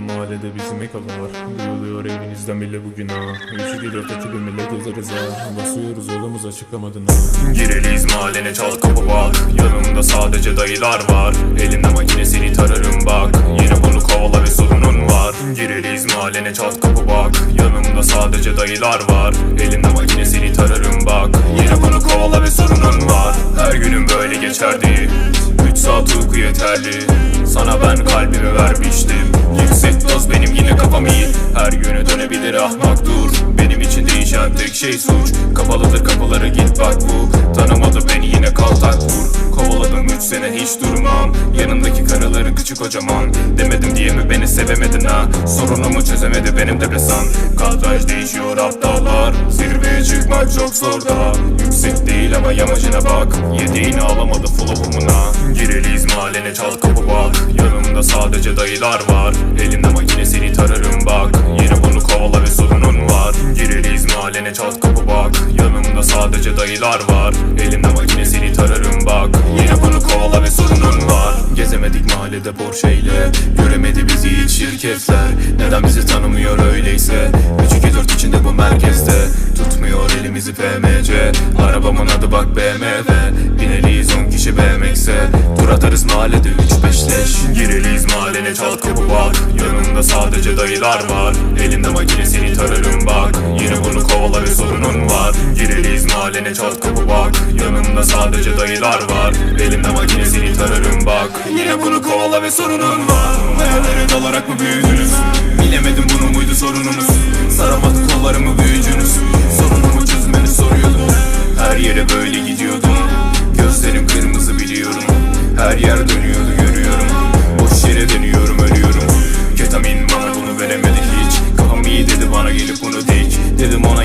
mahallede bizim ekalar Duyuluyor evinizden bile bugün ha. 3 2 4 ekibim ile gezeriz ha Basıyoruz yolumuz açıklamadın ha. Gireliyiz mahallene çal kapı bak. Yanımda sadece dayılar var. Elimde makinesini tararım bak. Yine bunu kovala ve sorunun var. Gireliyiz mahallene çal kapı bak. Yanımda sadece dayılar var. Elimde makinesini tararım bak. Yine bunu kovala ve sorunun var. Her günüm böyle geçerdi. 3 saat uyku yeterli Sana ben kalbimi vermiştim Yüksek doz benim yine kafam iyi. Her yöne dönebilir ahmak dur. Benim için değişen tek şey suç. Kapalıdır kapıları git bak bu. Tanımadı beni yine kaltak vur. Kovaladım 3 sene hiç durmam. Yanındaki karıları küçük kocaman. Demedim diye mi beni sevemedin ha? Sorunumu çözemedi benim depresan Kadraj değişiyor aptallar Çıkmak çok zor da Yüksek değil ama yamacına bak. Yediğini alamadı flopumuna Gireliyiz mahallene çal kapı bak. Yanımda sadece dayılar var. Elimde makinesini tararım bak. Yine bunu kovala ve sorunun var. Gireliyiz mahallene çal kapı bak. Yanımda sadece dayılar var. Elimde makinesini tararım bak. Yine bunu kovala mahallede Porsche ile Göremedi bizi hiç şirketler. Neden bizi tanımıyor öyleyse? 3-2-4 içinde bu merkezde Tutmuyor elimizi PMC Arabamın adı bak BMW Bineliyiz 10 kişi BMX'e Tur atarız mahallede 3-5 leş. Gireliyiz mahallene çal kapı bak Yanımda sadece dayılar var. Elimde makinesini tararım dayılar var. Elimde makinesini tararım bak. Yine bunu kovala ve sorunun var. Hayallere dalarak mı büyüdünüz? Bilemedim bunu muydu sorununuz? Saramadı kollarımı büyücünüz. Sorunumu çözmeni soruyordum. Her yere böyle gidiyordum. Gözlerim kırmızı biliyorum. Her yer dönüyordu görüyorum. Boş yere dönüyorum ölüyorum. Ketamin bana bunu veremedi hiç. Kafam iyi dedi bana gelip bunu dik. Dedim ona